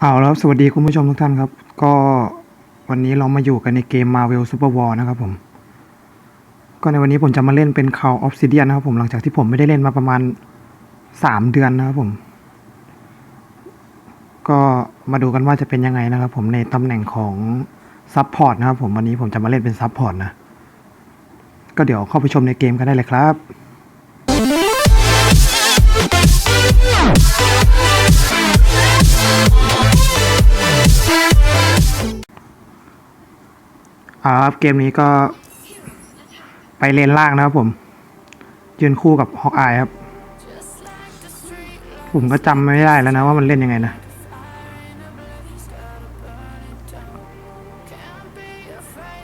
เอาแล้วสวัสดีคุณผู้ชมทุกท่านครับ ก็วันนี้เรามาอยู่กันในเกม Marvel Super War นะครับผม ก็ในวันนี้ผมจะมาเล่นเป็น Call of Obsidian นะครับผมหลังจากที่ผมไม่ได้เล่นมาประมาณสามเดือนนะครับผม ก็มาดูกันว่าจะเป็นยังไงนะครับผมในตำแหน่งของซับพอร์ตนะครับผมวันนี้ผมจะมาเล่นเป็นซับพอร์ตนะ ก็เดี๋ยวเข้าไปชมในเกมกันได้เลยครับ อ่าครับเกมนี้ก็ ไปเลนล่างนะครับผม ยืนคู่กับฮอกอายครับ ผมก็จำไม่ได้แล้วนะว่ามันเล่นยังไงนะ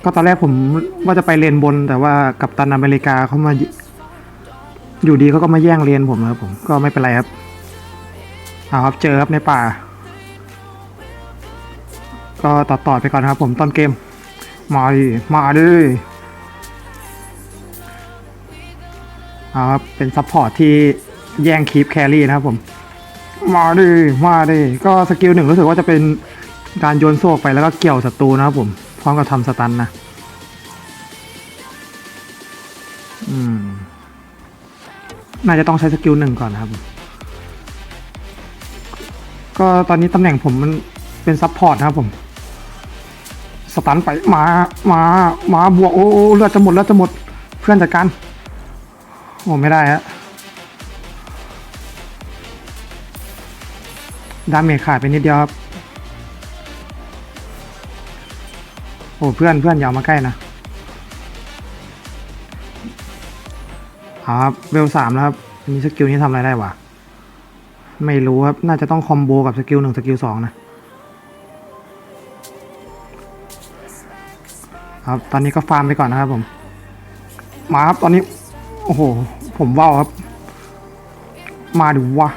ก็ตอนแรกผมว่าจะไปเลนบน แต่ว่ากัปตันอเมริกาเขามาอยู่อยู่ดีเขาก็มาแย่งเลนผมนะครับผมก็ไม่เป็นไรครับเอาครับเจอครับในป่า ก็ต่อต่อไปก่อนครับผมต้นเกม มาดิมาดิเอาครับเป็นซัพพอร์ตที่แย่งคีปแครี่นะครับผม มาดิมาดิก็สกิลหนึ่งรู้สึกว่าจะเป็นการโยนโซกไปแล้วก็เกี่ยวศัตรูนะครับผมพร้อมกับทำสตันนะอืมน่าจะต้องใช้สกิลหนึ่งก่อนนะครับ ก็ตอนนี้ตำแหน่งผมมันเป็นซัพพอร์ตนะครับผม สตันไปมามามาบวกโอ้โอ้เลือดจะหมดเลือดจะหมดเพื่อนจัดการโอ้ไม่ได้ฮะดาเมจขาดไปนิดเดียวครับโอ้เพื่อนเพื่อนอย่ามาใกล้นะเอาครับเวลสามแล้วครับอันนี้สกิลนี้ทำอะไรได้วะไม่รู้ครับ น่าจะต้องคอมโบกับสกิลหนึ่งสกิลสองนะ ครับ ตอนนี้ก็ฟาร์มไปก่อนนะครับผม มาครับตอนนี้ โอ้โห ผมว่าวครับ มาดูวะ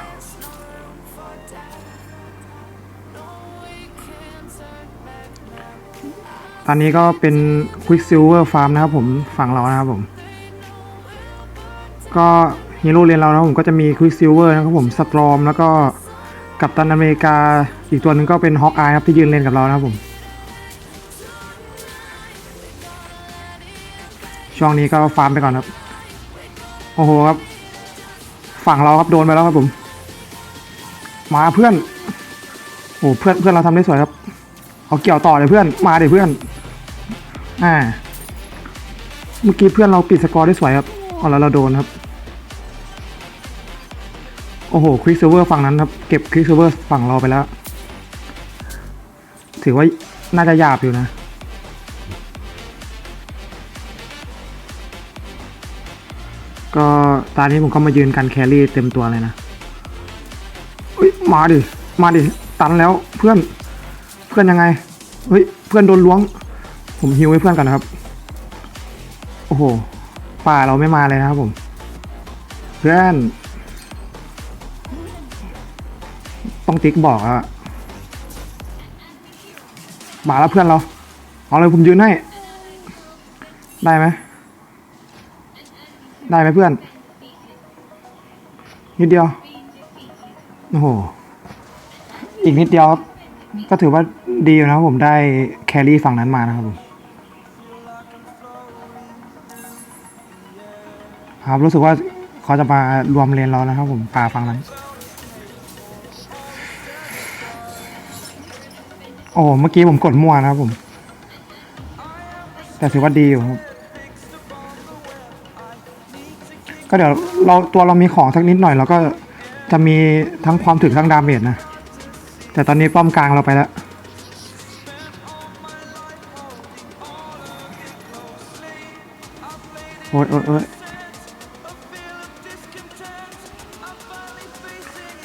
ตอนนี้ก็เป็น Quicksilver Farm นะครับผมฝั่งเรานะครับผม ก็ฮีโร่เรียนเรานะครับผมก็จะมี Quicksilver นะครับผมสตรอมแล้วก็กัปตันอเมริกาอีกตัวหนึ่งก็เป็นฮอกอายครับที่ยืนเล่นกับเรานะครับผม ช่วงนี้ก็ฟาร์มไปก่อนครับ โอ้โหครับ ฝั่งเราครับโดนไปแล้วครับผม มาเพื่อน โอ้เพื่อนเพื่อนเราทำได้สวยครับ เอาเกี่ยวต่อเลยเพื่อน มาเดี๋ยวเพื่อน อ่า เมื่อกี้เพื่อนเราปิดสกอร์ได้สวยครับเอาแล้วเราโดนครับ โอ้โหควิกเซเวอร์ฝั่งนั้นครับ เก็บควิกเซเวอร์ฝั่งเราไปแล้ว ถือว่าน่าจะหยาบอยู่นะ ตอนนี้ผมก็มายืนกันแครี่เต็มตัวเลยนะเฮ้ยมาดิ มาดิ ตันแล้วเพื่อน เพื่อนยังไง เฮ้ย เพื่อนโดนล้วง ผมฮิวให้เพื่อนกันนะครับ โอ้โห ป่าเราไม่มาเลยนะครับผม เพื่อน ต้องติ๊กบอกอะมาแล้วเพื่อนเรา เอาเลยผมยืนให้ ได้ไหมได้ไหมเพื่อน นิดเดียว โอ้โห อีกนิดเดียวครับก็ถือว่าดีอยู่นะครับผมได้แครี่ฝั่งนั้นมานะครับผมครับรู้สึกว่าเขาจะมารวมเลนเรานะครับผมป่าฝั่งนั้น โอ้เมื่อกี้ผมกดมั่วนะครับผม แต่ถือว่าดีอยู่ครับ ก็เดี๋ยวเราตัวเรามีของสักนิดหน่อยเราก็จะมีทั้งความถึกทั้งดาเมจนะ แต่ตอนนี้ป้อมกลางเราไปแล้วโอ๊ยโอ๊ยโอ๊ย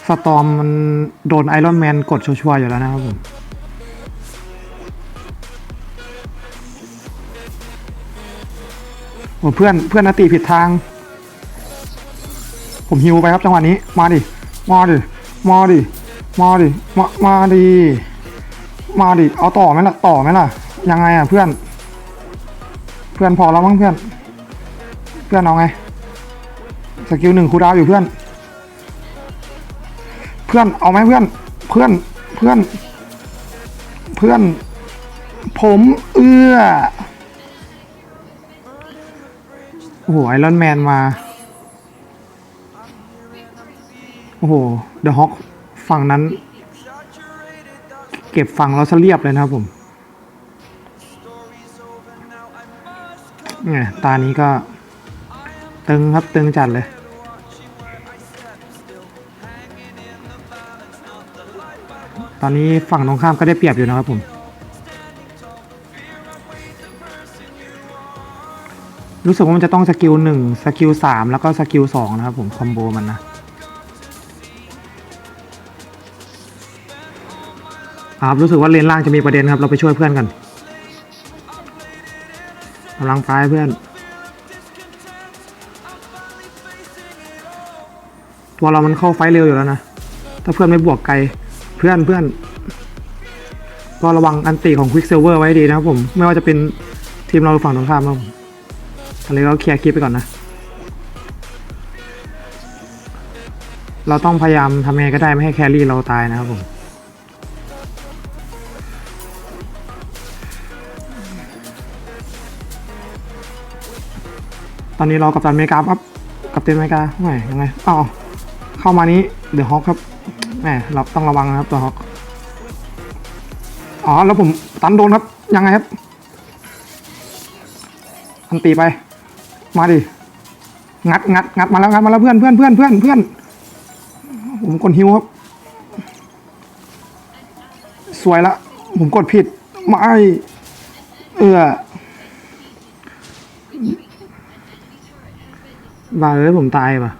สตอมมันโดนไอรอนแมนกดชัวร์ๆอยู่แล้วนะครับผมโอ้เพื่อนเพื่อนนาตีผิดทาง ผมฮิวไปครับจังหวะนี้ มาดิ มาดิ มาดิ มาดิ มา มาดิ มาดิ เอาต่อไหมล่ะ ต่อไหมล่ะ ยังไงอะเพื่อน เพื่อนพอแล้วมั้งเพื่อน เพื่อนเอาไง สกิลหนึ่งคูดาวอยู่เพื่อน เพื่อนเอาไหมเพื่อน เพื่อน เพื่อน เพื่อน ผมเอื้อโอ้โหไอรอนแมนมา โอ้โหเดอะฮอคฝั่งนั้น เก็บฝั่งเราซะเรียบเลยนะครับผมเนี่ยตานี้ก็ ตึงครับตึงจัดเลยตอนนี้ฝั่งตรงข้ามก็ได้เปรียบอยู่นะครับผมรู้สึกว่ามันจะต้องสกิลหนึ่งสกิลสามแล้วก็สกิลสองนะครับผมคอมโบมันนะ ครับรู้สึกว่าเลนล่างจะมีประเด็นครับ เราไปช่วยเพื่อนกันกำลังไปเพื่อน ตัวเรามันเข้าไฟเร็วอยู่แล้วนะ ถ้าเพื่อนไม่บวกไกลเพื่อนเพื่อนก็ระวังอันติของควิกเซ l เวอร์ไว้ดีนะครับผม ไม่ว่าจะเป็นทีมเราฝั่งตรงข้ามนะครับผมอันนี้เราเคลียร์คลิปไปก่อนนะ เราต้องพยายามทำยังไงก็ได้ไม่ให้แครี่เราตายนะครับผม ตอนนี้เรากับตันเมกาครับกับเต็นเมกาแหมยังไงอ้าวเข้ามานี้เดี๋ยวฮอคครับแหมเราต้องระวังนะครับตัวฮอคอ๋อแล้วผมตันโดนครับยังไงครับอันตีไป มาดิงัดงัดงัดมาแล้วงัดมาแล้วเพื่อนเพื่อนเพื่อนเพื่อนเพื่อนผมกดฮิวครับสวยละ ผมกดผิดไม่เออ บ้าเอ้ยผมตายป่ะ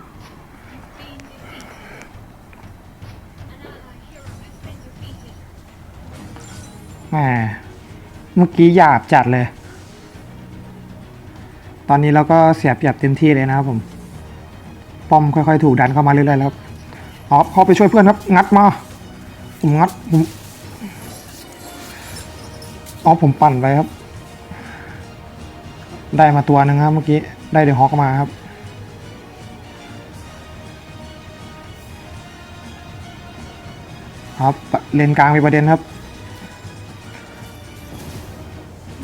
แหมเมื่อกี้หยาบจัดเลย ตอนนี้เราก็เสียเปรียบเต็มที่เลยนะครับผม ป้อมค่อยๆ ถูกดันเข้ามาเรื่อยๆแล้วอ๋อเข้าไปช่วยเพื่อนครับ งัดมาผมงัดผมอ๋อผมปั่นไปครับ ได้มาตัวหนึ่งครับเมื่อกี้ ได้เดอะฮอกมาครับ ครับเลนกลางมีประเด็นครับ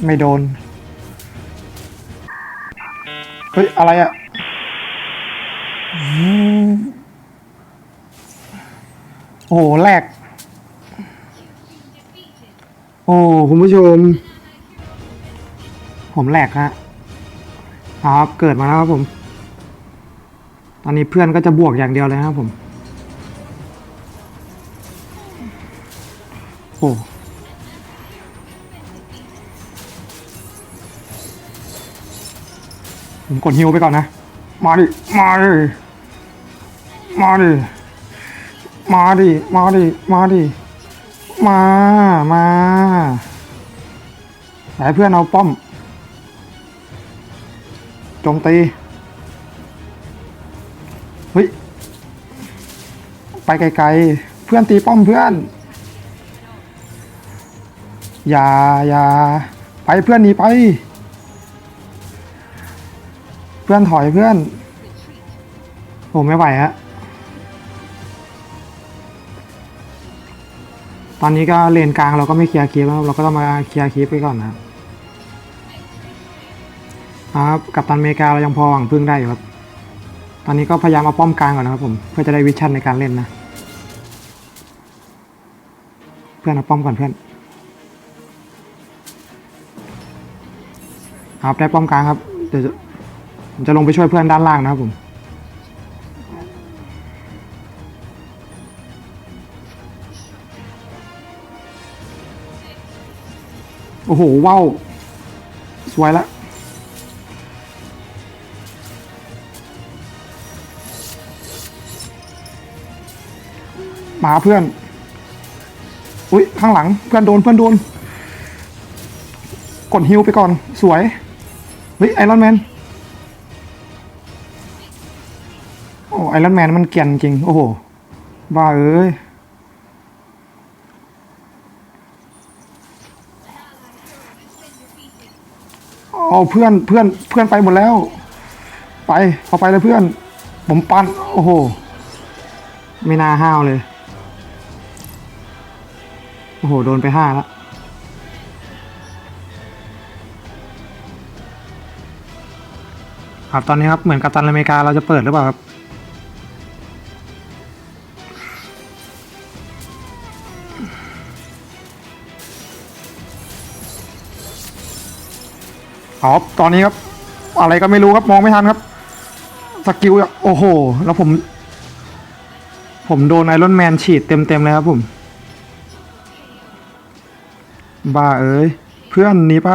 ไม่โดน เฮ้ย อะไรอะ่ะอืมโอ้โหแหลกโอ้คุณผู้ชม ผมแหลกฮะครับ เกิดมาแล้วครับผม ตอนนี้เพื่อนก็จะบวกอย่างเดียวเลยครับผม โอ้ผมกดฮิวไปก่อนนะ มาดิ มาดิ มาดิ มาดิ มาดิ มาดิ มา มาให้เพื่อนเอาป้อม โจมตี เฮ้ย ไปไกลๆ เพื่อนตีป้อมเพื่อน อย่าอย่าไปเพื่อนหนีไป เพื่อนถอยเพื่อนผมไม่ไหวฮะตอนนี้ก็เลนกลางเราก็ไม่เคลียร์คีปแล้วเราก็ต้องมาเคลียร์คีปไปก่อนนะครับครับกับตันเมกาเรายังพอหวังพึ่งได้อยู่ครับ ตอนนี้ก็พยายามเอาป้อมกลางก่อนนะครับผมเพื่อจะได้วิชั่นในการเล่นนะ เพื่อนเอาป้อมก่อนเพื่อน ครับได้ป้อมกลางครับ เดี๋ยวจะผมจะลงไปช่วยเพื่อนด้านล่างนะครับผม โอ้โหว้าวสวยละมาเพื่อน อุ้ยข้างหลังเพื่อนโดนเพื่อนโดน กดฮิวไปก่อนสวย เฮ้ยไอรอนแมนโอ้ไอรอนแมนมันเกียนจริง โอ้โห บ้าเอ้ยเอาเพื่อนเพื่อนเพื่อนไปหมดแล้ว ไปเอาไปเลยเพื่อน ผมปันโอ้โห ไม่น่าห้าวเลย โอ้โห โดนไปห้าแล้ว ครับตอนนี้ครับเหมือนกับตันอเมริกาเราจะเปิดหรือเปล่าครับอ๋อตอนนี้ครับ อะไรก็ไม่รู้ครับมองไม่ทันครับสกิลโอ้โห แล้วผม ผมโดนไอรอนแมนฉีดเต็มๆเลยครับผม บ้าเอ้ย เพื่อนหนีไป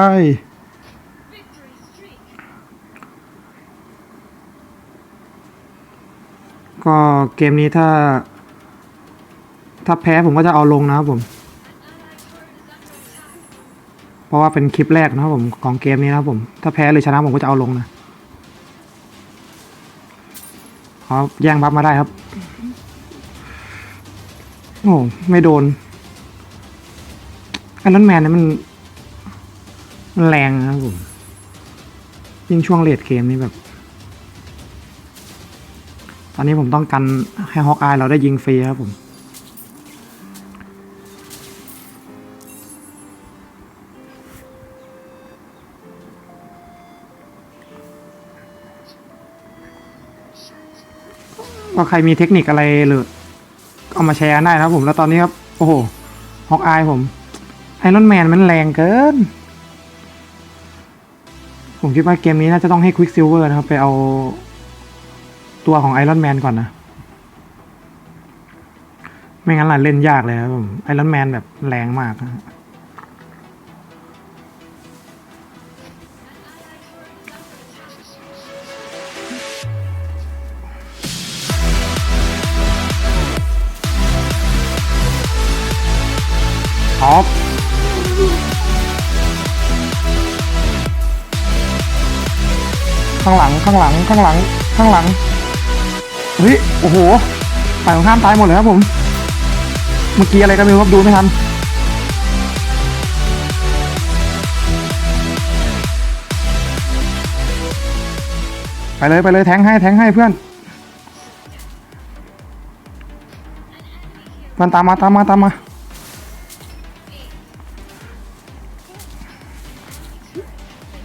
ก็เกมนี้ถ้า ถ้าแพ้ผมก็จะเอาลงนะครับผม เพราะว่าเป็นคลิปแรกนะครับผมของเกมนี้นะครับผม ถ้าแพ้หรือชนะผมก็จะเอาลงนะขอแย่งบัฟมาได้ครับ โอ้ไม่โดนไอรอนแมนนี่มันมันแรงนะครับผม ยิ่งช่วงเลดเกมนี้แบบ ตอนนี้ผมต้องกันให้ฮอกอายเราได้ยิงฟรีครับผมว่าใครมีเทคนิคอะไรหรือเอามาแชร์ได้ครับผมแล้วตอนนี้ครับ โอ้โหฮอกอายผมไอรอนแมนมันแรงเกิน ผมคิดว่าเกมนี้น่าจะต้องให้ควิกซิลเวอร์นะครับ ไปเอา ตัวของไอรอนแมนก่อนนะ ไม่งั้นล่ะเล่นยากเลยครับไอรอนแมนแบบแรงมากออฟข้างหลังข้างหลังข้างหลังข้างหลัง เฮ้ย โอ้โหฝ่ายของข้ามตายหมดเลยครับผม เมื่อกี้อะไรก็ไม่รู้ครับดูไม่ทัน ไปเลยไปเลยแทงให้แทงให้เพื่อน เพื่อนตามมาตามมาตามมา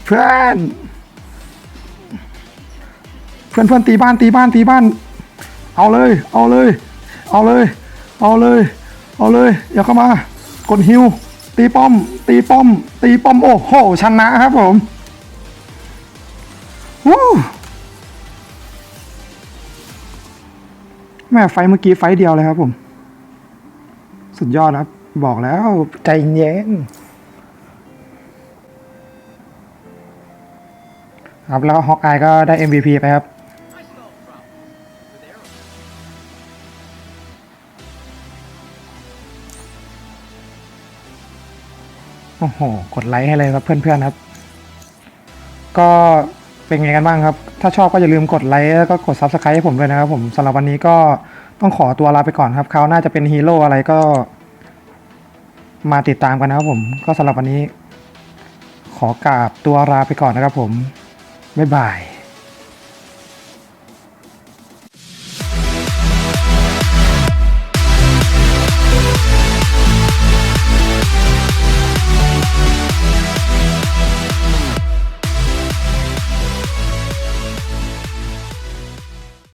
เพื่อน เพื่อนเพื่อนตีบ้านตีบ้านตีบ้าน เอาเลย เอาเลย เอาเลย เอาเลย เอาเลยอย่าเข้ามากดฮิว ตีป้อม ตีป้อม ตีป้อม โอ้โห ชนะครับผมวู้แม่ไฟเมื่อกี้ไฟเดียวเลยครับผม สุดยอดครับ บอกแล้วใจเย็นครับแล้วฮอกอายก็ได้ MVP ไปครับ โอ้โห กดไลค์ให้เลยครับเพื่อนๆครับ ก็เป็นไงกันบ้างครับ ถ้าชอบก็อย่าลืมกดไลค์แล้วก็กด Subscribe ให้ผมด้วยนะครับผมสำหรับวันนี้ก็ต้องขอตัวลาไปก่อนครับเขาวหน้าจะเป็นฮีโร่อะไรก็ มาติดตามกันนะครับผม ก็สำหรับวันนี้ ขอกราบตัวลาไปก่อนนะครับผม บ๊ายบาย